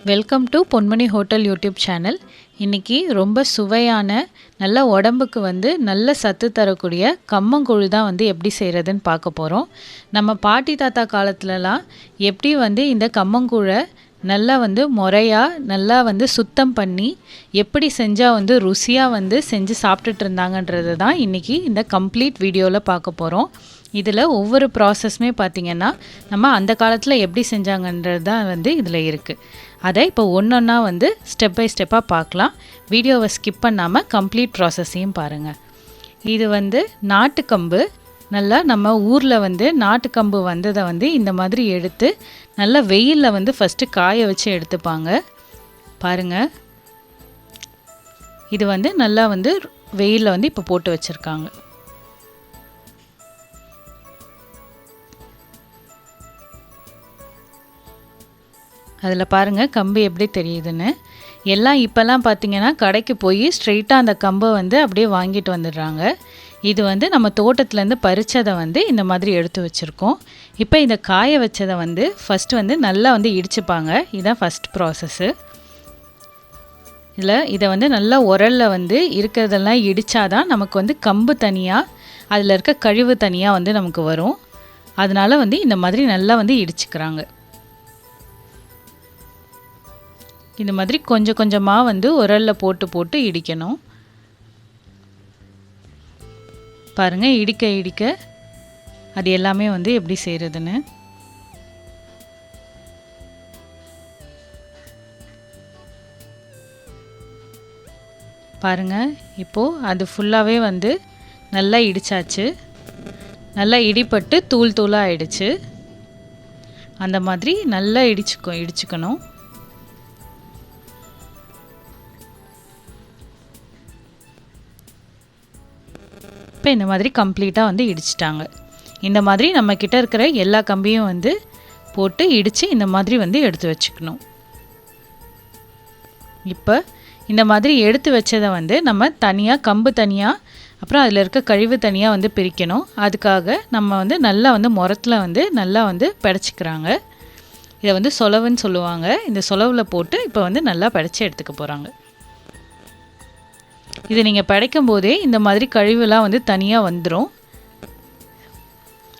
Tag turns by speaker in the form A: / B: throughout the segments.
A: Welcome to Ponmani hotel YouTube channel இன்றைக்கி ரொம்ப சுவையான நல்ல உடம்புக்கு வந்து நல்ல சத்து தரக்கூடிய கம்மங்கூழ் தான் வந்து எப்படி செய்கிறதுன்னு பார்க்க போகிறோம் நம்ம பாட்டி தாத்தா காலத்துலலாம் எப்படி வந்து இந்த கம்மங்கூழை நல்லா வந்து முறையாக நல்லா வந்து சுத்தம் பண்ணி எப்படி செஞ்சால் வந்து ருசியாக வந்து செஞ்சு சாப்பிட்டுட்டு இருந்தாங்கன்றது தான் இன்றைக்கி இந்த கம்ப்ளீட் வீடியோவில் பார்க்க போகிறோம் இதில் ஒவ்வொரு ப்ராசஸ்மே பார்த்திங்கன்னா நம்ம அந்த காலத்தில் எப்படி செஞ்சாங்கன்றது தான் வந்து இதில் இருக்குது அதை இப்போ ஒன்றொன்னா வந்து ஸ்டெப் பை ஸ்டெப்பாக பார்க்கலாம். வீடியோவை ஸ்கிப் பண்ணாமல் கம்ப்ளீட் ப்ராசஸையும் பாருங்கள் இது வந்து நாட்டுக்கம்பு. நல்லா நம்ம ஊரில் வந்து நாட்டுக்கம்பு வந்ததை வந்து இந்த மாதிரி எடுத்து நல்லா வெயிலில் வந்து ஃபஸ்ட்டு காய வச்சு எடுத்துப்பாங்க. பாருங்கள் இது வந்து நல்லா வந்து வெயிலில் வந்து இப்போ போட்டு வச்சுருக்காங்க. அதில் பாருங்கள் கம்பு எப்படி தெரியுதுன்னு. எல்லாம் இப்போல்லாம் பார்த்தீங்கன்னா கடைக்கு போய் ஸ்ட்ரெயிட்டாக அந்த கம்பை வந்து அப்படியே வாங்கிட்டு வந்துடுறாங்க. இது வந்து நம்ம தோட்டத்துலேருந்து பறித்ததை வந்து இந்த மாதிரி எடுத்து வச்சுருக்கோம். இப்போ இந்த காய வச்சதை வந்து ஃபஸ்ட்டு வந்து நல்லா வந்து இடிச்சுப்பாங்க. இதுதான் ஃபஸ்ட் ப்ராசஸ்ஸு இதில் இதை வந்து நல்லா உரலில் வந்து இருக்கிறதெல்லாம் இடித்தாதான் நமக்கு வந்து கம்பு தனியாக அதில் இருக்க கழிவு தனியாக வந்து நமக்கு வரும். அதனால் வந்து இந்த மாதிரி நல்லா வந்து இடிச்சுக்கிறாங்க. இந்த மாதிரி கொஞ்சம் கொஞ்சமாக வந்து உரலில் போட்டு போட்டு இடிக்கணும். பாருங்கள் இடிக்க இடிக்க அது எல்லாமே வந்து எப்படி செய்கிறதுன்னு பாருங்கள் இப்போது அது ஃபுல்லாகவே வந்து நல்லா இடித்தாச்சு நல்லா இடிப்பட்டு தூள் தூளாக ஆயிடுச்சு. அந்த மாதிரி நல்லா இடிச்சுக்கோ இடிச்சுக்கணும். இப்போ இந்த மாதிரி கம்ப்ளீட்டாக வந்து இடிச்சிட்டாங்க. இந்த மாதிரி நம்மக்கிட்ட இருக்கிற எல்லா கம்பியும் வந்து போட்டு இடித்து இந்த மாதிரி வந்து எடுத்து வச்சுக்கணும். இப்போ இந்த மாதிரி எடுத்து வச்சதை வந்து நம்ம தனியாக கம்பு தனியாக அப்புறம் அதில் இருக்க கழிவு தனியாக வந்து பிரிக்கணும். அதுக்காக நம்ம வந்து நல்லா வந்து முரத்தில் வந்து நல்லா வந்து பிடச்சிக்கிறாங்க. இதை வந்து சொலவுன்னு சொல்லுவாங்க. இந்த சொலவில் போட்டு இப்போ வந்து நல்லா பிடச்சி எடுத்துக்க போகிறாங்க இது நீங்கள் படைக்கும் போதே இந்த மாதிரி கழிவுலாம் வந்து தனியாக வந்துடும்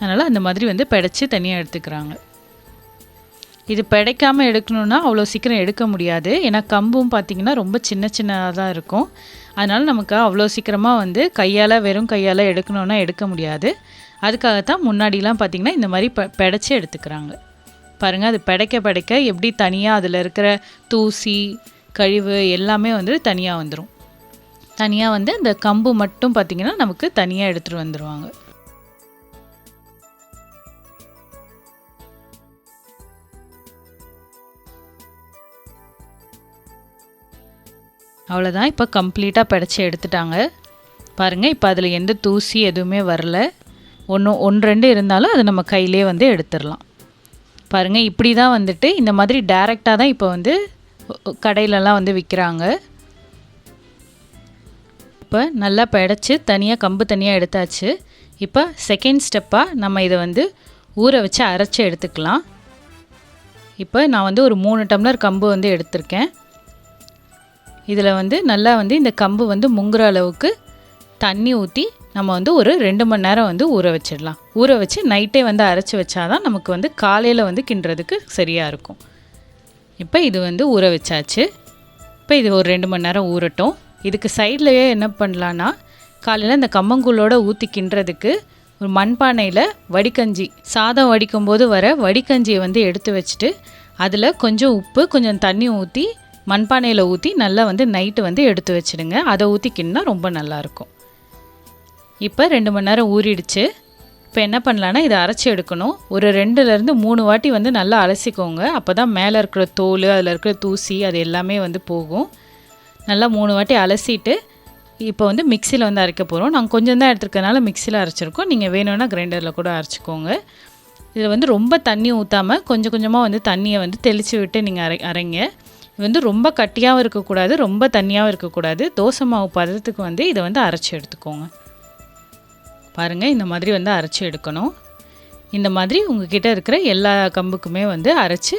A: அதனால் அந்த மாதிரி வந்து படைச்சி தனியாக எடுத்துக்கிறாங்க. இது பிடைக்காமல் எடுக்கணுன்னா அவ்வளோ சீக்கிரம் எடுக்க முடியாது. ஏன்னா கம்பும் பார்த்திங்கன்னா ரொம்ப சின்ன சின்னதாக தான் இருக்கும். அதனால் நமக்கு அவ்வளோ சீக்கிரமாக வந்து கையால் வெறும் கையால் எடுக்கணுன்னா எடுக்க முடியாது. அதுக்காகத்தான் முன்னாடிலாம் பார்த்திங்கன்னா இந்த மாதிரி ப பிடைச்சி எடுத்துக்கிறாங்க. பாருங்கள் அது பிடைக்க பிடைக்க எப்படி தனியாக அதில் இருக்கிற தூசி கழிவு எல்லாமே வந்து தனியாக வந்துடும் தனியாக வந்து அந்த கம்பு மட்டும் பார்த்திங்கன்னா நமக்கு தனியாக எடுத்துகிட்டு வந்துடுவாங்க அவ்வளோதான் இப்போ கம்ப்ளீட்டாக பிடச்சி எடுத்துட்டாங்க. பாருங்கள் இப்போ அதில் எந்த தூசி எதுவுமே வரல. ஒன்று ஒன்று ரெண்டு இருந்தாலும் அது நம்ம கையிலே வந்து எடுத்துடலாம். பாருங்கள் இப்படி தான் வந்துட்டு இந்த மாதிரி டேரெக்டாக தான் இப்போ வந்து கடையிலலாம் வந்து விற்கிறாங்க இப்போ நல்லா படைச்சி தனியாக கம்பு தனியாக எடுத்தாச்சு. இப்போ செகண்ட் ஸ்டெப்பாக நம்ம இதை வந்து ஊற வச்சு அரைச்சி எடுத்துக்கலாம். இப்போ நான் வந்து ஒரு மூணு டம்ளர் கம்பு வந்து எடுத்திருக்கேன். இதில் வந்து நல்லா வந்து இந்த கம்பு வந்து முங்குற அளவுக்கு தண்ணி ஊற்றி நம்ம வந்து ஒரு ரெண்டு மணி நேரம் வந்து ஊற வச்சிடலாம். ஊற வச்சு நைட்டே வந்து அரைச்சி வச்சாதான் நமக்கு வந்து காலையில் வந்து கிண்டுறதுக்கு சரியாக இருக்கும். இப்போ இது வந்து ஊற வச்சாச்சு. இப்போ இது ஒரு ரெண்டு மணி நேரம் ஊறட்டும். இதுக்கு சைட்லேயே என்ன பண்ணலான்னா காலையில் இந்த கம்மங்கூழோட ஊற்றி கிண்டுறதுக்கு ஒரு மண்பானையில் வடிகஞ்சி சாதம் வடிக்கும் போது வர வடிகஞ்சியை வந்து எடுத்து வச்சுட்டு அதில் கொஞ்சம் உப்பு கொஞ்சம் தண்ணி ஊற்றி மண்பானையில் ஊற்றி நல்லா வந்து நைட்டு வந்து எடுத்து வச்சுடுங்க. அதை ஊற்றி கிண்டினா ரொம்ப நல்லாயிருக்கும். இப்போ ரெண்டு மணி நேரம் ஊறிடுச்சு. இப்போ என்ன பண்ணலான்னா இதை அரைச்சி எடுக்கணும். ஒரு ரெண்டுலேருந்து மூணு வாட்டி வந்து நல்லா அலசிக்கோங்க. அப்போ தான் மேலே இருக்கிற தோல் அதில் இருக்கிற தூசி அது எல்லாமே வந்து போகும். நல்லா மூணு வாட்டி அலசிட்டு இப்போ வந்து மிக்சியில் வந்து அரைக்க போகிறோம் நாங்கள் கொஞ்சம் தான் எடுத்துருக்கனால மிக்சியில் அரைச்சிருக்கோம். நீங்கள் வேணும்னா கிரைண்டரில் கூட அரைச்சிக்கோங்க. இதில் வந்து ரொம்ப தண்ணி ஊற்றாமல் கொஞ்சம் கொஞ்சமாக வந்து தண்ணியை வந்து தெளித்து விட்டு நீங்கள் அரை அரைங்க. இது வந்து ரொம்ப கட்டியாகவும் இருக்கக்கூடாது ரொம்ப தண்ணியாகவும் இருக்கக்கூடாது. தோசை மாவு பதத்துக்கு வந்து இதை வந்து அரைச்சி எடுத்துக்கோங்க. பாருங்கள் இந்த மாதிரி வந்து அரைச்சி எடுக்கணும். இந்த மாதிரி உங்ககிட்ட இருக்கிற எல்லா கம்புக்குமே வந்து அரைச்சி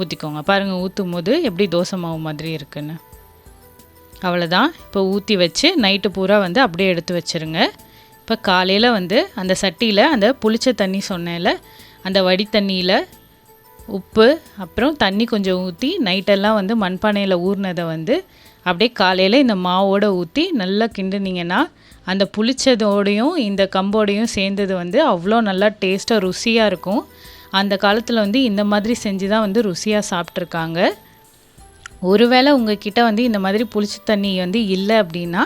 A: ஊற்றிக்கோங்க பாருங்கள் ஊற்றும் போது எப்படி தோசை மாவு மாதிரி இருக்குன்னு. அவ்வளோதான் இப்போ ஊற்றி வச்சு நைட்டு பூரா வந்து அப்படியே எடுத்து வச்சுருங்க. இப்போ காலையில் வந்து அந்த சட்டியில் அந்த புளிச்ச தண்ணி சொன்னேன்ல அந்த வடி தண்ணியில் உப்பு அப்புறம் தண்ணி கொஞ்சம் ஊற்றி நைட்டெல்லாம் வந்து மண்பானையில் ஊறினதை வந்து அப்படியே காலையில் இந்த மாவோடு ஊற்றி நல்லா கிண்டுனீங்கன்னா அந்த புளிச்சதோடையும் இந்த கம்போடையும் சேர்ந்தது வந்து அவ்வளோ நல்லா டேஸ்ட்டாக ருசியாக இருக்கும். அந்த காலத்தில் வந்து இந்த மாதிரி செஞ்சு தான் வந்து ருசியாக சாப்பிட்ருக்காங்க ஒருவேளை உங்ககிட்ட வந்து இந்த மாதிரி புளிச்ச தண்ணி வந்து இல்லை அப்படின்னா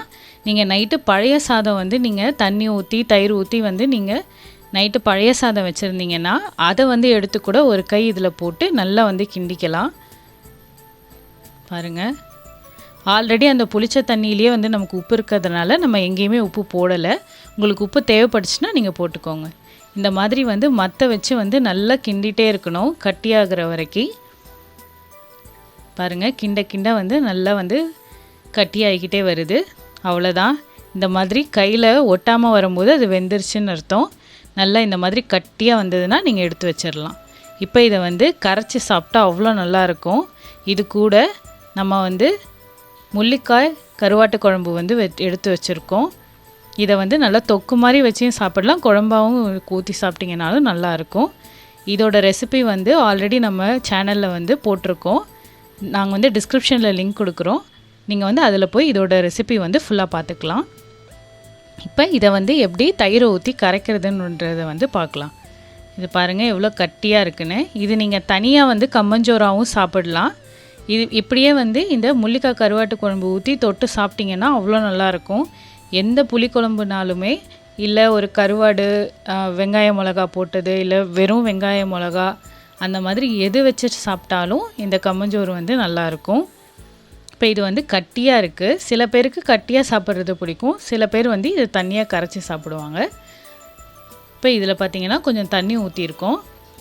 A: நீங்கள் நைட்டு பழைய சாதம் வந்து நீங்கள் தண்ணி ஊற்றி தயிர் ஊற்றி வந்து நீங்கள் நைட்டு பழைய சாதம் வச்சுருந்தீங்கன்னா அதை வந்து எடுத்து கூட ஒரு கை இதில் போட்டு நல்லா வந்து கிண்டிக்கலாம். பாருங்கள் ஆல்ரெடி அந்த புளிச்ச தண்ணியிலேயே வந்து நமக்கு உப்பு இருக்கிறதுனால நம்ம எங்கேயுமே உப்பு போடலை. உங்களுக்கு உப்பு தேவைப்பட்டுச்சுன்னா நீங்கள் போட்டுக்கோங்க. இந்த மாதிரி வந்து மற்ற வச்சு வந்து நல்லா கிண்டிகிட்டே இருக்கணும் கட்டியாகிற வரைக்கும். பாருங்கள் கிண்ட கிண்ட வந்து நல்லா வந்து கட்டியாகிக்கிட்டே வருது. அவ்வளோதான் இந்த மாதிரி கையில் ஒட்டாமல் வரும்போது அது வெந்துருச்சுன்னு அர்த்தம். நல்லா இந்த மாதிரி கட்டியாக வந்ததுன்னா நீங்கள் எடுத்து வச்சிடலாம் இப்போ இதை வந்து கரைச்சி சாப்பிட்டா அவ்வளோ நல்லாயிருக்கும் இது கூட நம்ம வந்து முள்ளிக்காய் கருவாட்டு குழம்பு வந்து எடுத்து வச்சுருக்கோம். இதை வந்து நல்லா தொக்கு மாதிரி வச்சியும் சாப்பிடலாம். குழம்பாகவும் ஊற்றி சாப்பிட்டிங்கனாலும் நல்லாயிருக்கும் இதோட ரெசிபி வந்து ஆல்ரெடி நம்ம சேனலில் வந்து போட்டிருக்கோம். நாங்கள் வந்து டிஸ்கிரிப்ஷனில் லிங்க் கொடுக்குறோம். நீங்கள் வந்து அதில் போய் இதோட ரெசிபி வந்து ஃபுல்லாக பார்த்துக்கலாம் இப்போ இதை வந்து எப்படி தயிரை ஊற்றி கரைக்கிறதுன்றதை வந்து பார்க்கலாம் இது பாருங்கள் எவ்வளோ கட்டியாக இருக்குன்னு. இது நீங்கள் தனியாக வந்து கம்மஞ்சோறாவும் சாப்பிடலாம். இது இப்படியே வந்து இந்த முள்ளிக்காய் கருவாட்டு குழம்பு ஊற்றி தொட்டு சாப்பிட்டிங்கன்னா அவ்வளோ நல்லாயிருக்கும் எந்த புளிக்குழம்புனாலுமே இல்லை ஒரு கருவாடு வெங்காய மிளகா போட்டது இல்லை வெறும் வெங்காய மிளகா அந்த மாதிரி எது வச்சு சாப்பிட்டாலும் இந்த கம்மஞ்சோறு வந்து நல்லாயிருக்கும் இப்போ இது வந்து கட்டியாக இருக்குது சில பேருக்கு கட்டியாக சாப்பிட்றது பிடிக்கும். சில பேர் வந்து இது தண்ணியாக கரைச்சி சாப்பிடுவாங்க. இப்போ இதில் பார்த்திங்கன்னா கொஞ்சம் தண்ணி ஊற்றிருக்கோம்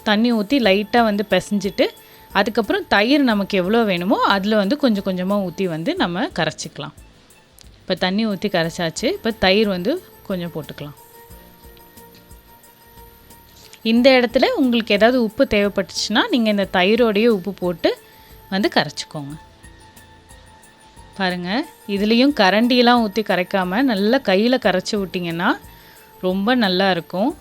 A: தண்ணி ஊற்றி லைட்டாக வந்து பிசைஞ்சிட்டு அதுக்கப்புறம் தயிர் நமக்கு எவ்வளோ வேணுமோ அதில் வந்து கொஞ்சம் கொஞ்சமாக ஊற்றி வந்து நம்ம கரைச்சிக்கலாம். இப்போ தண்ணி ஊற்றி கரைச்சாச்சு. இப்போ தயிர் வந்து கொஞ்சம் போட்டுக்கலாம். இந்த இடத்துல உங்களுக்கு ஏதாவது உப்பு தேவைப்பட்டுச்சுன்னா நீங்கள் இந்த தயிரோடையே உப்பு போட்டு வந்து கரைச்சிக்கோங்க. பாருங்கள் இதுலேயும் கரண்டியெலாம் ஊற்றி கரைக்காமல் நல்லா கையில் கரைச்சி விட்டிங்கன்னா ரொம்ப நல்லா இருக்கும்.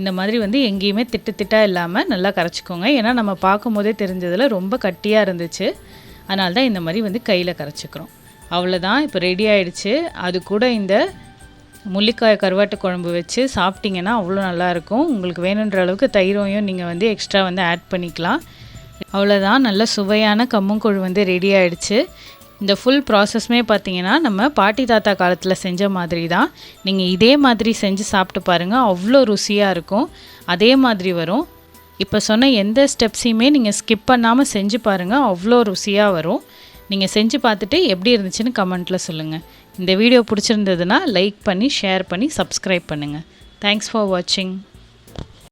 A: இந்த மாதிரி வந்து எங்கேயுமே திட்டு திட்டாக இல்லாமல் நல்லா கரைச்சிக்கோங்க. ஏன்னா நம்ம பார்க்கும் போதே தெரிஞ்சதில் ரொம்ப கட்டியாக இருந்துச்சு. அதனால தான் இந்த மாதிரி வந்து கையில் கரைச்சிக்கிறோம். அவ்வளோதான் இப்போ ரெடி ஆகிடுச்சு அது கூட இந்த முள்ளிக்காய் கருவாட்டு குழம்பு வச்சு சாப்பிட்டிங்கன்னா அவ்வளோ நல்லாயிருக்கும். உங்களுக்கு வேணுன்ற அளவுக்கு தயிரையும் நீங்கள் வந்து எக்ஸ்ட்ரா வந்து ஆட் பண்ணிக்கலாம். அவ்வளோதான். நல்ல சுவையான கம்மங்கூழ் வந்து ரெடி ஆகிடுச்சு இந்த ஃபுல் ப்ராசஸ்மே பார்த்தீங்கன்னா நம்ம பாட்டி தாத்தா காலத்தில் செஞ்ச மாதிரி தான். நீங்கள் இதே மாதிரி செஞ்சு சாப்பிட்டு பாருங்கள் அவ்வளோ ருசியாக இருக்கும். அதே மாதிரி வரும். இப்போ சொன்ன எந்த ஸ்டெப்ஸையுமே நீங்கள் ஸ்கிப் பண்ணாமல் செஞ்சு பாருங்கள் அவ்வளோ ருசியாக வரும். நீங்கள் செஞ்சு பார்த்துட்டு எப்படி இருந்துச்சுன்னு கமெண்ட்டில் சொல்லுங்கள் இந்த வீடியோ பிடிச்சிருந்ததுன்னா லைக் பண்ணி ஷேர் பண்ணி சப்ஸ்கிரைப் பண்ணுங்கள் தேங்க்ஸ் ஃபார் வாட்சிங்